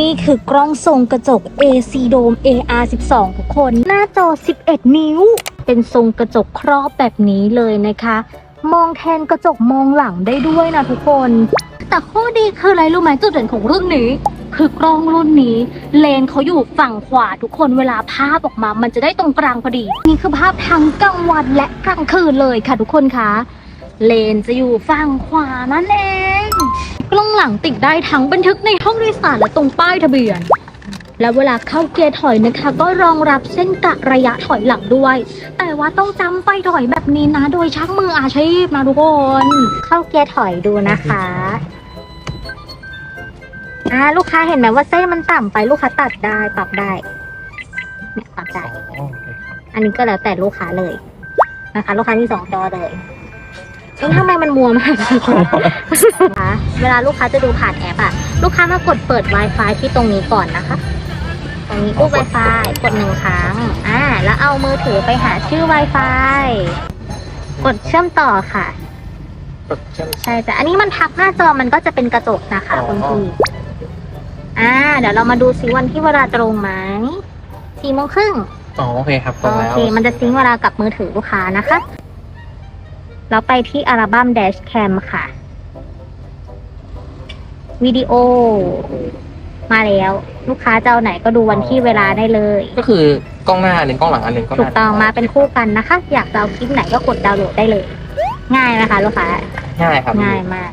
นี่คือกล้องทรงกระจก AC Dome AR12 ทุกคน หน้าจอ 11 นิ้ว เป็นทรงกระจกครอบแบบนี้เลยนะคะ มองแทนกระจกมองหลังได้ด้วยนะทุกคน แต่ข้อดีคืออะไรรู้ไหมจุดเด่นของรุ่นนี้ คือกล้องรุ่นนี้ เลนเขาอยู่ฝั่งขวาทุกคนเวลาภาพออกมา มันจะได้ตรงกลางพอดี นี่คือภาพทั้งกลางวันและกลางคืนเลยค่ะทุกคนคะ เลนจะอยู่ฝั่งขวานั่นเอง กล้องหลังติดได้ทั้งบันทึกในห้องโดยสารและตรงป้ายทะเบียน และเวลาเข้าเกียร์ถอยนะคะ ก็รองรับเส้นกะระยะถอยหลังด้วย แต่ว่าต้องจำไฟถอยแบบนี้นะ โดยช่างมืออาชีพนะทุกคน เข้าเกียร์ถอยดูนะคะอ่าลูกค้าเห็นไหมว่าเส้นมันต่ำไปลูกค้าตัดได้ปรับได้เนี่ยปรับได้อันนี้ก็แล้วแต่ลูกค้าเลยนะคะ ลูกค้ามีสองจอเลย เอ๊ะทำไมมันมัวมากคะเวลาลูกค้าจะดูผ่านแอปอะลูกค้ามากดเปิด Wi-Fi ที่ตรงนี้ก่อนนะคะ ตรงนี้ปุ๊บ Wi-Fi กดหนึ่งครั้งอ่าแล้วเอามือถือไปหาชื่อ Wi-Fi กดเชื่อมต่อค่ะ ใช่แต่อันนี้มันทับหน้าจอมันก็จะเป็นกระจกนะคะอ๋อคุณพี่อ่า เดี๋ยวเรามาดูซิวันที่เวลาตรงไหมสี่โมงครึ่งอ๋อโอเคครับตรงโอแล้วเคมันจะซิงค์เวลากับมือถือลูกค้านะคะ เราไปที่อัลบั้ม Dashcam ค่ะ วิดีโอ มาแล้ว ลูกค้าจะเอาไหนก็ดูวันที่เวลาได้เลย ก็คือกล้องหน้าอันหนึ่งกล้องหลังอันหนึ่งก็ถูกต้องมาเป็นคู่กันนะคะ อยากจะเอาคลิปไหนก็กดดาวน์โหลดได้เลย ง่ายไหมคะ ลูกค้า ง่ายครับง่ายมาก